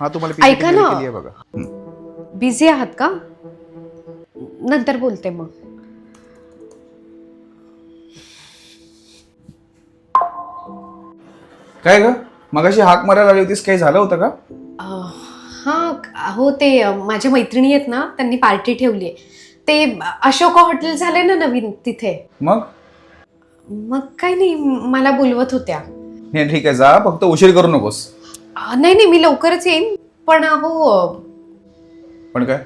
हा तुम्हाला ऐका ना. mail केली आहे बघा. हं. बिझी आहात का? नंतर बोलते मग. काय ग? मगाशी हाक मारायला आली होतीस काही झालं होतं का? हा हो ते माझ्या मैत्रिणी आहेत ना त्यांनी पार्टी ठेवली आहे. ते अशोका हॉटेल झालंय ना नवीन तिथे. मग? मग काय नाही मला बोलवत होत्या. नाही ठीक आहे जा फक्त उशीर करू नकोस. नाही नाही मी लवकरच येईन. पण हो अं, पण काय?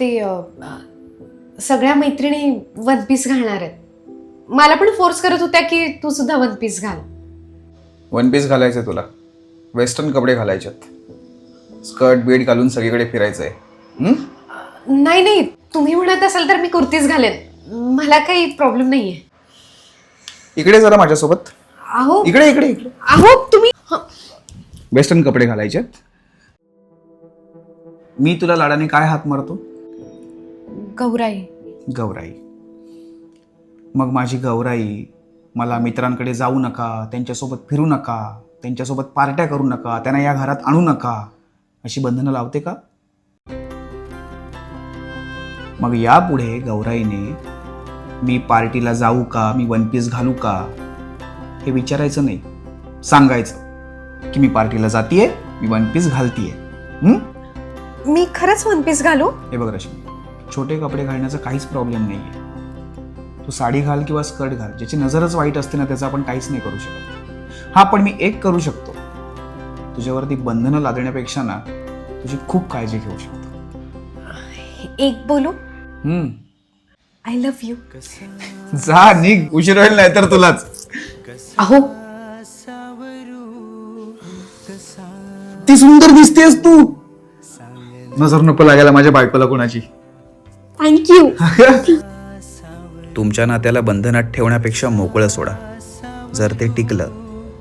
ते अं, अं, सगळ्या मैत्रिणी वन पीस घालणार आहेत. मला पण फोर्स करत होत्या की तू सुद्धा वन पीस घाल. वन पीस घालायचं तुला. वेस्टर्न कपडे घालायच्यात स्कर्ट बीट घालून सगळीकडे फिरायचं आहे नाही नाही तुम्ही म्हणत असाल तर मी कुर्तीच घालेन. मला काही प्रॉब्लेम नाहीये. इकडे जरा माझ्यासोबत. अहो. इकडे इकडे इकडे. अहो तुम्ही हं, वेस्टर्न कपडे घालायच्यात मी तुला लाडाने काय हाक मारतो? गौराई. गौराई. मग माझी गौराई मला मित्रांकडे जाऊ नका त्यांच्यासोबत फिरू नका त्यांच्यासोबत पार्ट्या करू नका त्यांना या घरात आणू नका अशी बंधनं लावते का? मग यापुढे गौराईने मी पार्टीला जाऊ का मी वन पीस घालू का हे विचारायचं नाही सांगायचं. की मी पार्टीला जातीये मी वन पीस घालतीये. हं? मी खरंच वन पीस घालू? हे बघ रश्मी छोटे कपडे घालण्याचा काहीच प्रॉब्लेम नाही आहे तू साडी घाल किंवा स्कर्ट घाल ज्याची नजरच वाईट असते ना त्याचं आपण काहीच नाही करू शकत. हा पण मी एक करू शकतो. तुझ्यावरती बंधनं लादण्यापेक्षा ना तुझी खूप काळजी घेऊ शकतो. एक बोलू. आय लव्ह यू जा निघ. उशीर होईल नाही तर तुलाच. अहो. ती सुंदर दिसतेस तू. नजर नको लागायला माझ्या बायकोला कोणाची. थँक्यू तुमच्या नात्याला बंधनात ठेवण्यापेक्षा मोकळं सोडा. जर ते टिकलं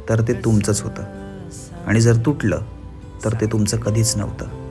तर ते तुमचंच होतं. आणि जर तुटलं तर ते तुमचं कधीच नव्हतं.